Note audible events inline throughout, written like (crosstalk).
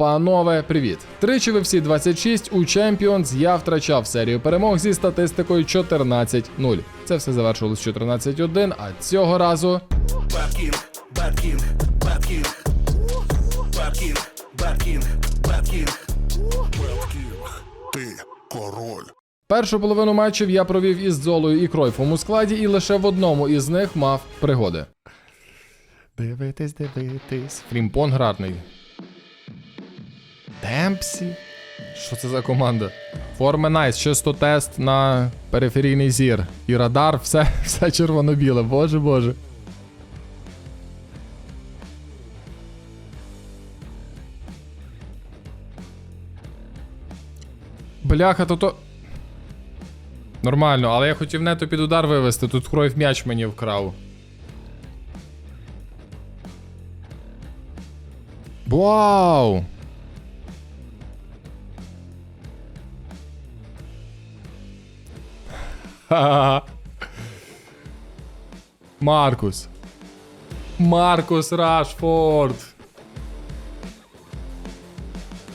Панове, привіт! Тричі ви всі 26 у Champions я втрачав серію перемог зі статистикою 14-0. Це все завершилось 14-1, а цього разу King, Bad King. Ти король. першу половину матчів я провів із Золою і Кройфом у складі, і лише в одному із них мав пригоди. Дивитись, дивитись. Фрімпон гарний. Демпсі. Що це за команда? Форми найс, чисто тест на периферійний зір. І радар, все, (laughs) все червоно-біле, боже боже. Бляха, то то. Нормально, але я хотів нету під удар вивести, тут Кройф м'яч мені вкрав. Вау! (laughs) Маркус. Маркус Рашфорд.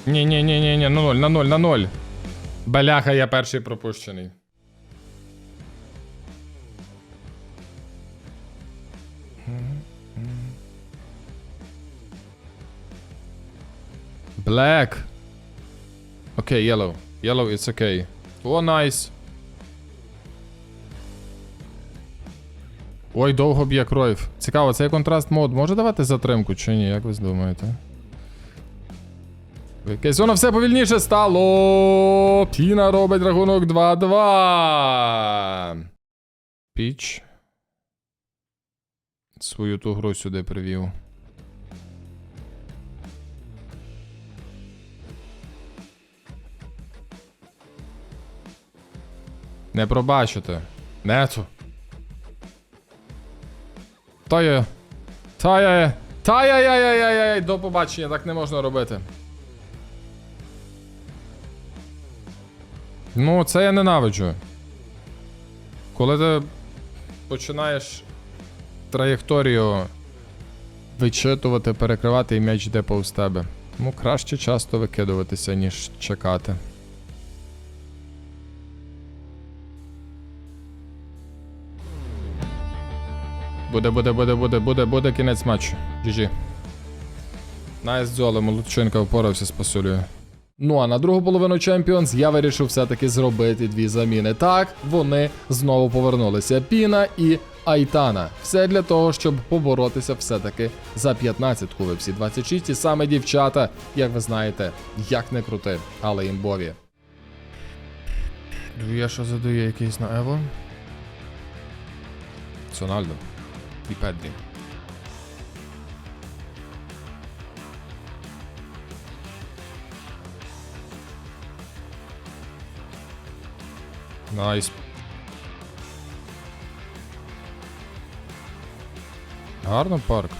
Ні-ні-ні-ні, на ноль, на ноль, на ноль. Бляха, я перший пропущений. Black. Окей, yellow. Yellow, it's okay. О, найс. Ой, довго б'є кройф. Цікаво, цей контраст мод може давати затримку чи ні, як ви думаєте? Воно все повільніше стало. Піна робить рахунок 2-2. Піч. Свою ту гру сюди привів. Не пробачите. Нету. Та є. Та є. Та я я я я я до побачення, так не можна робити. Ну, це я ненавиджу. Коли ти починаєш траєкторію вичитувати, перекривати і м'яч йде повз тебе. Тому краще часто викидуватися, ніж чекати. Буде, буде, буде, буде, буде, буде кінець матчу. GG. Найс Дзоле, Молодчинка впорався з пасулею. Ну а на другу половину Champions я вирішив все-таки зробити дві заміни. Так, вони знову повернулися. Піна і Айтана. Все для того, щоб поборотися все-таки за 15-ку ви всі 26. І саме дівчата, як ви знаєте, як не крути, але імбові. Я що задаю якийсь на Ево? Сональдо. І Педрі. Найс. Гарно парк.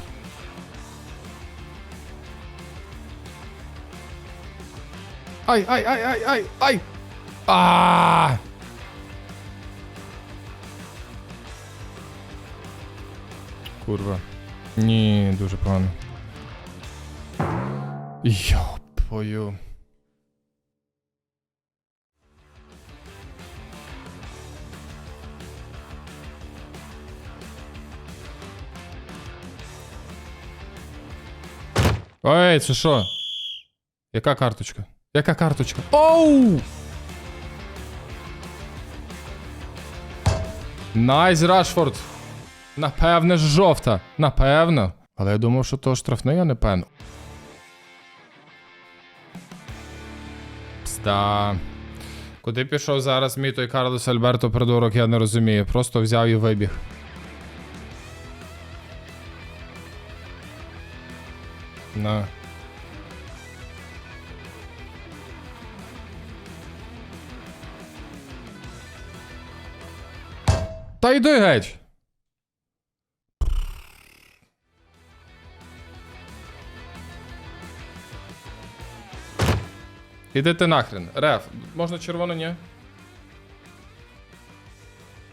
Ай, ай, ай, ай, ай, ай! А! Курва. Ні, дуже погано. Йопою. Ой, це що? Яка карточка? Яка карточка? Оу! Найс Рашфорд. Напевне ж жовта. Напевно. Але я думав, що то штрафний, а не пен. Пста. Куди пішов зараз мій той Карлос Альберто придурок, я не розумію. Просто взяв і вибіг. На. Та йди геть. Іди ти нахрен. Реф, можна червоно, ні?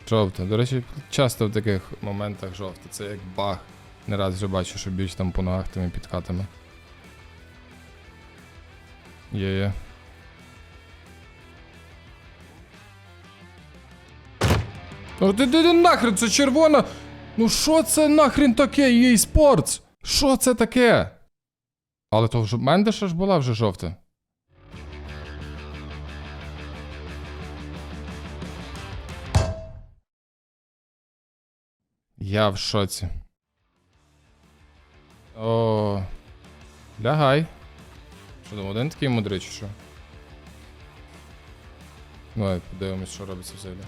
Жовта. До речі, часто в таких моментах жовта. Це як баг. Не раз вже бачу, що б'ють там по ногах тими підкатами. Є, є. Ну ти, ти, нахрен, це червона. Ну що це нахрен таке, EA Sports? Що це таке? Але то вже Мендеша ж була вже жовта. Я в шоці. О. Лягай. Що там, один такий мудрий чи що? Давай подивимось, що робиться взагалі.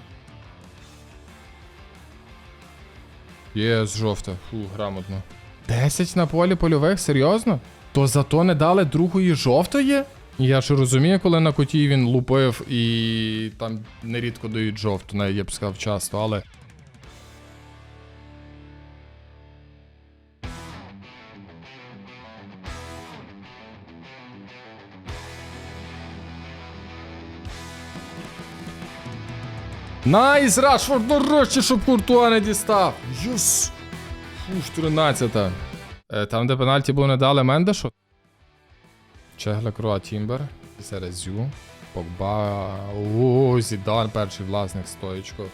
Є, з жовта. Фу, грамотно. 10 на полі польових, серйозно? То зато не дали другої жовтої? Я ж розумію, коли на коті він лупив і там нерідко дають жовту, навіть я б сказав часто, але. Найс, Рашфорд нарешті, щоб Куртуа не дістав. Юс. Фуш, 13. Е, там, де пенальті був не дали Мендешу. Чегла Круа Тімбер. Серезю. Погба. О, Зідан, перший власник стоїчко.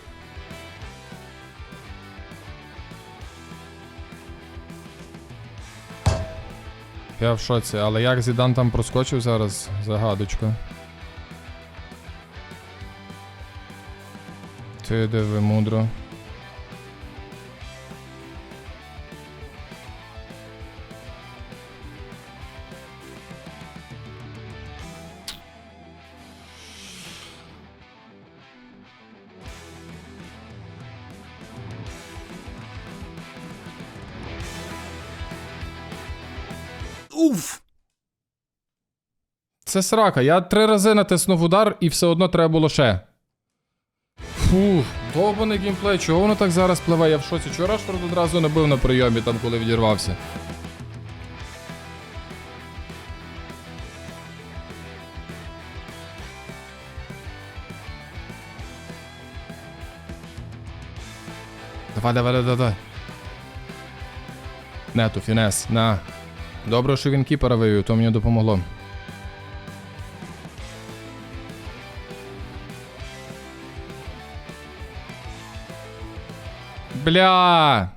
Я в шоці, але як Зідан там проскочив зараз, загадочка. Ти диви мудро. Уф! Це срака. Я три рази натиснув удар і все одно треба було ще. Фух, довбаний геймплей. Чого воно так зараз пливе? Я в шоці. Чого Рашфорд одразу не бив на прийомі, там коли відірвався. Давай, давай, давай, давай. Нету, фінес, на. Добре, що він кіпера вивів, то мені допомогло. Бля.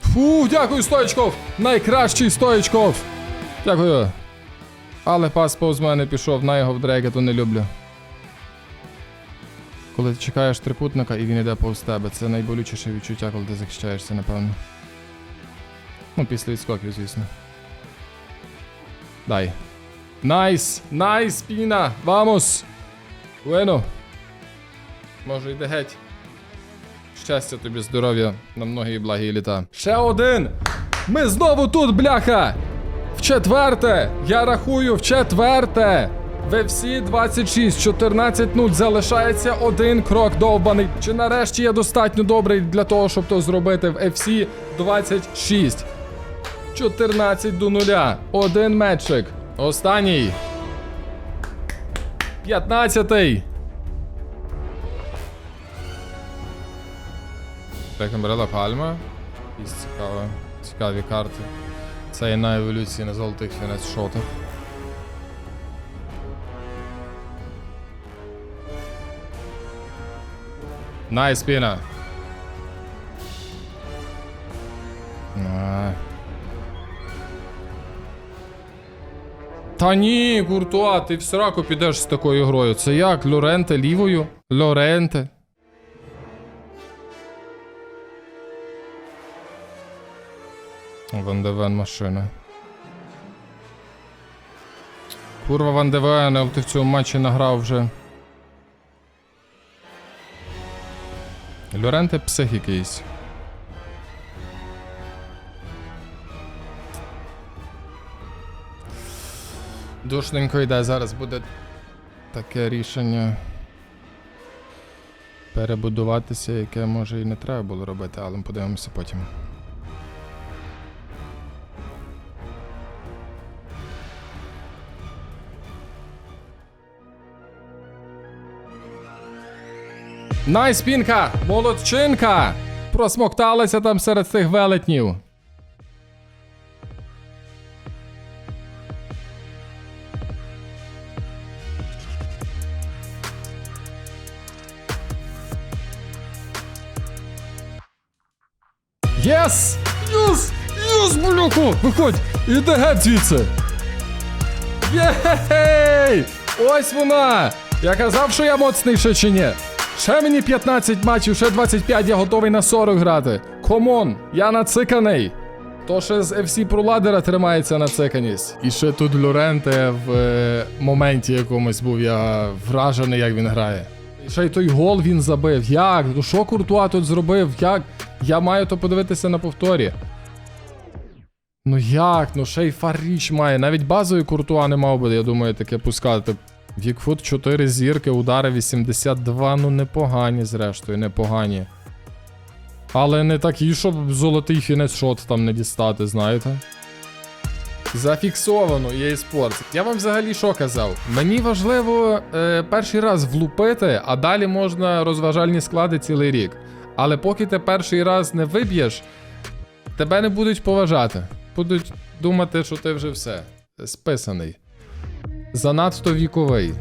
Фу, дякую, Стоїчков! Найкращий Стоїчков! Дякую. Але пас повз мене пішов, на його в дрейки, то не люблю. Коли ти чекаєш трикутника і він йде повз тебе, це найболючіше відчуття, коли ти захищаєшся, напевно. Ну, після відскоків, звісно. Дай. Найс! Найс, піна! Вамос! Bueno. Може, йде геть. Щастя тобі, здоров'я на многі благі літа. Ще один! Ми знову тут, бляха! В четверте! Я рахую в четверте! В FC 26, 14-0 залишається один крок довбаний. Чи нарешті я достатньо добрий для того, щоб то зробити в FC 26? 14 до 0. Один метчик. Останній. 15-й. Бекенбрела Пальма. Якісь цікаві, цікаві карти. Це є на еволюції на золотих фінець шотах. Найс. Та ні, Куртуа, ти в сраку підеш з такою грою. Це як? Лоренте лівою? Лоренте. Ван де Вен машина. Курва Ван де Вен, але ти в цьому матчі награв вже. Лоренте псих якийсь. Душненько йде, зараз буде таке рішення перебудуватися, яке може і не треба було робити, але ми подивимося потім. Найспінка! Молодчинка! Просмокталася там серед цих велетнів. Єс! Єс! Єс, блюку! Виходь! Іди геть звідси! Єй! Ось вона! Я казав, що я моцніший чи ні? Ще мені 15 матчів, ще 25, я готовий на 40 грати. Комон, я нациканий. То ще з FC Ladder тримається нациканість. І ще тут Лоренте в е, моменті якомусь був я вражений, як він грає. І ще й той гол він забив. Як? Ну що Куртуа тут зробив? Як? Я маю то подивитися на повторі. Ну як? Ну ще й Фаріч має. Навіть базовий Куртуа не мав би, я думаю, таке пускати. Вікфут 4 зірки, удари 82, ну непогані, зрештою, непогані. Але не такі, щоб золотий фінес шот там не дістати, знаєте. Зафіксовано EA Sports. Я вам взагалі що казав? Мені важливо е, перший раз влупити, а далі можна розважальні склади цілий рік. Але поки ти перший раз не виб'єш, тебе не будуть поважати. Будуть думати, що ти вже все. Списаний. Занадто віковий.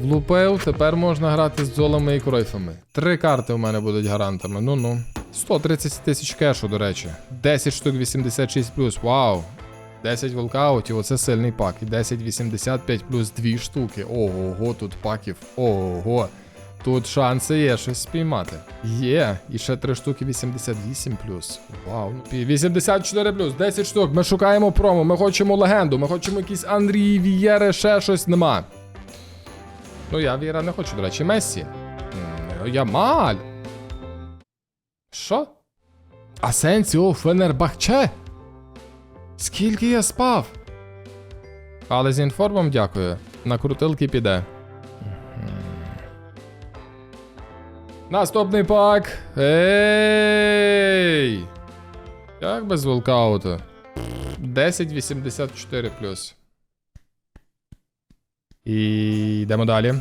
Влупив, тепер можна грати з золами і кройфами. Три карти у мене будуть гарантами. Ну-ну. 130 тисяч кешу, до речі. 10 штук 86 Вау. 10 волкаутів, оце сильний пак. І 10 85 плюс 2 штуки. Ого, тут паків. Ого. Тут шанси є щось спіймати. Є. І ще 3 штуки 88 плюс. Вау. ну, 84 плюс, 10 штук. Ми шукаємо промо, ми хочемо легенду, ми хочемо якісь Андрії, Вієри, ще щось нема. Ну, я Віра не хочу, до речі, Мессі. М, Ямаль. Що? Асенсіо Фенербахче? Скільки я спав? Але з інформом дякую. На крутилки піде. Наступний пак. Ей! Як без волкауту? 1084 плюс. І йдемо далі.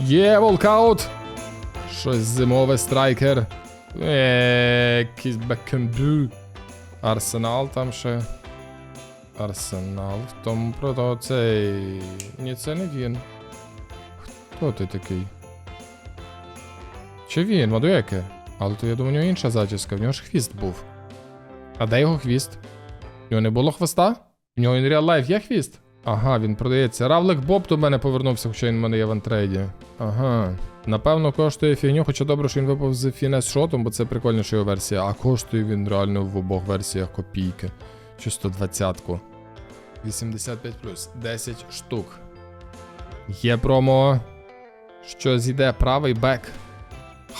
Є волкаут! Щось зимове страйкер. Якийсь бекенбю. Арсенал там ще. Арсенал. В тому про цей. Ні, це не він. Хто ти такий? Чи він, Мадуеке? Але то я думаю, у нього інша зачіска, в нього ж хвіст був. А де його хвіст? У нього не було хвоста? У нього in real life є хвіст? Ага, він продається. Равлик Боб до мене повернувся, хоча він в мене є в антрейді. Ага. Напевно, коштує фігню, хоча добре, що він випав з фінес шотом, бо це прикольніша його версія. А коштує він реально в обох версіях копійки. Чи 120-ку. 85 10 штук. Є промо. Що зійде правий бек.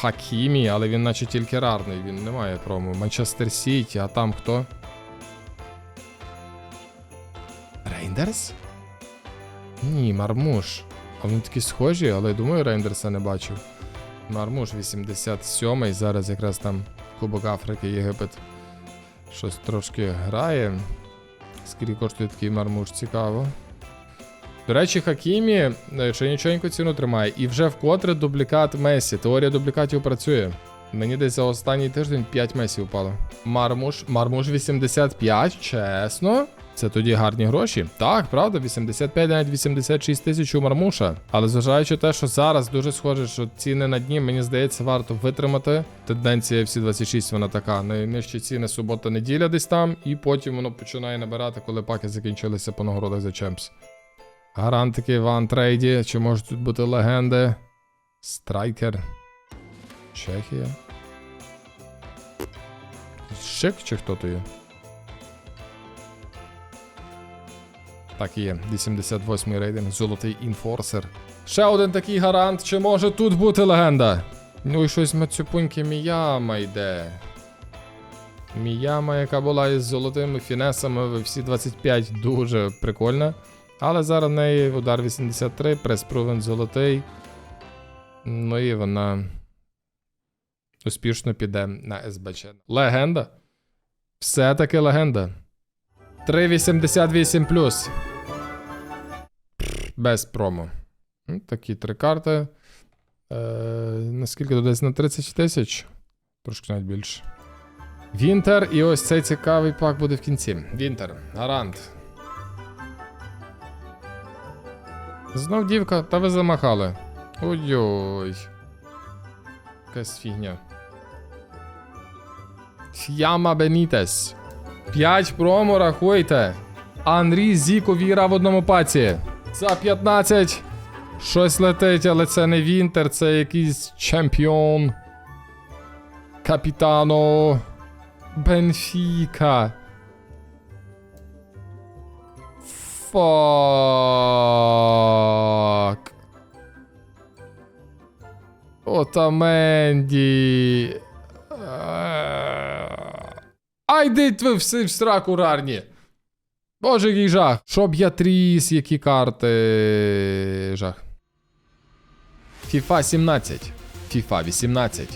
Хакімі, але він наче тільки рарний, він не має промо. Манчестер Сіті, а там хто? Рейндерс? Ні, Мармуш. А вони такі схожі, але я думаю, Рейндерса не бачив. Мармуш 87-й, зараз якраз там Кубок Африки, Єгипет. Щось трошки грає. Скільки коштує такий мармуш, цікаво. До речі, Хакімі е, ще нічогеньку ціну тримає. І вже вкотре дублікат Месі. Теорія дублікатів працює. Мені десь за останній тиждень 5 Месі впало. Мармуш, Мармуш 85, чесно. Це тоді гарні гроші. Так, правда, 85, навіть 86 тисяч у Мармуша. Але зважаючи те, що зараз дуже схоже, що ціни на дні, мені здається, варто витримати. Тенденція всі 26 вона така. Найнижчі ціни субота-неділя десь там, і потім воно починає набирати, коли паки закінчилися по нагородах за Чемпс. Гарантики в антрейді. Чи можуть тут бути легенди? Страйкер. Чехія. Шик чи хто то є? Так є. 88-й рейтинг, золотий інфорсер. Ще один такий гарант. Чи може тут бути легенда? Ну і щось Мацюпуньки Міяма йде. Міяма, яка була із золотими фінесами всі 25, дуже прикольна. Але зараз в неї удар 83, прес-провен золотий. Ну і вона успішно піде на СБЧ. Легенда. Все-таки легенда. 388 плюс. Без промо. Ну, Такі три карти. Е, наскільки десь на 30 тисяч? Трошки навіть більше. Вінтер, і ось цей цікавий пак буде в кінці. Вінтер, гарант. Знов дівка, та ви замахали. Ой-ой. Якась фігня. Ф'яма Бенітес. 5 промо, рахуйте. Анрі Зіко Віра в одному паці. За 15. Щось летить, але це не Вінтер, це якийсь чемпіон. Капітано. Бенфіка. Фак. Отаменді. Ай, йдіть ви всі в сраку рарні. Боже, який жах. Щоб я тріс, які карти. Жах. FIFA 17, FIFA 18,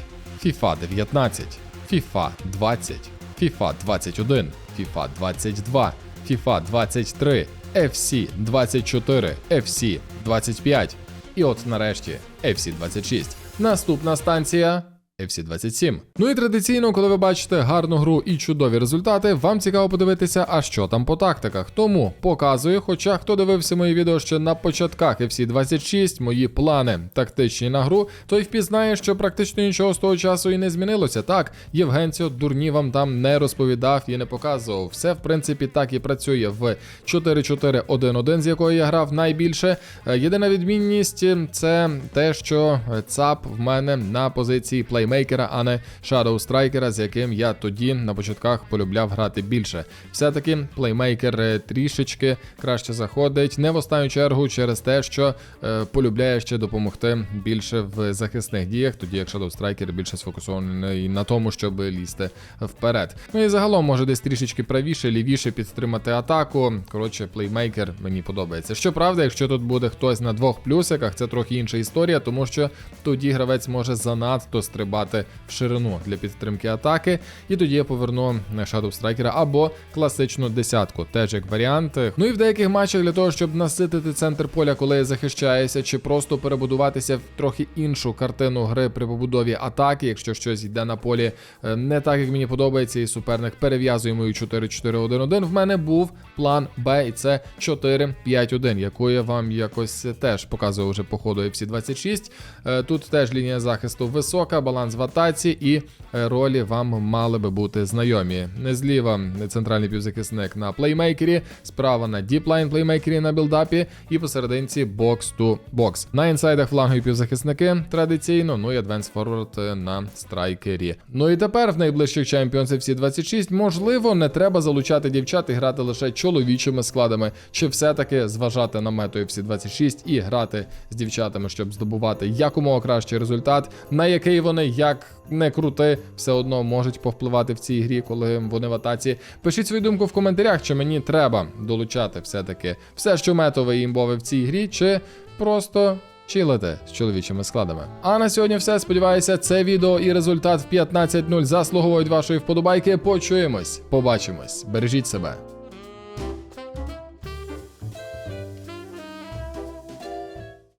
FIFA 19, FIFA 20, FIFA 21, FIFA 22, FIFA 23, FC 24, FC 25 і от нарешті FC 26. Наступна станція. FC27. Ну і традиційно, коли ви бачите гарну гру і чудові результати, вам цікаво подивитися, а що там по тактиках. Тому показую, хоча хто дивився мої відео ще на початках FC26, мої плани тактичні на гру, той впізнає, що практично нічого з того часу і не змінилося. Так, Євгенціо дурні вам там не розповідав і не показував. Все, в принципі, так і працює в 4-4-1-1, з якої я грав найбільше. Е, Єдина відмінність це те, що ЦАП в мене на позиції плеймейкера, а не Shadow Страйкера, з яким я тоді на початках полюбляв грати більше. Все-таки плеймейкер е, трішечки краще заходить, не в останню чергу через те, що е, полюбляє ще допомогти більше в захисних діях, тоді як Shadow Striker більше сфокусований на тому, щоб лізти вперед. Ну і загалом може десь трішечки правіше, лівіше підтримати атаку. Коротше, плеймейкер мені подобається. Щоправда, якщо тут буде хтось на двох плюсиках, це трохи інша історія, тому що тоді гравець може занадто стрибати в ширину для підтримки атаки. І тоді я поверну Shadow Striker або класичну десятку, теж як варіант. Ну і в деяких матчах для того, щоб наситити центр поля, коли захищаєшся, чи просто перебудуватися в трохи іншу картину гри при побудові атаки, якщо щось йде на полі е, не так, як мені подобається, і суперник перев'язує мою 4-4-1-1, В мене був план Б, і це 4-5-1, яку я вам якось теж показував вже по ходу FC26. Е, Тут теж лінія захисту висока, баланс в атаці і е, ролі вам мали би бути знайомі. Зліва центральний півзахисник на плеймейкері, справа на діплайн плеймейкері на білдапі, і посерединці бокс ту бокс. На інсайдах флангові півзахисники традиційно, ну і адвенс форвард на страйкері. Ну і тепер в найближчих Champions FC 26 можливо не треба залучати дівчат і грати лише чоловічими складами, чи все-таки зважати на мету FC 26 і грати з дівчатами, щоб здобувати якомога кращий результат, на який вони як не крути, все одно можуть повпливати в цій грі, коли вони в атаці. Пишіть свою думку в коментарях, чи мені треба долучати все-таки все, що метове і імбове в цій грі, чи просто. Чилити з чоловічими складами. А на сьогодні все. Сподіваюся, це відео і результат в 15.0 заслуговують вашої вподобайки. Почуємось, побачимось. Бережіть себе.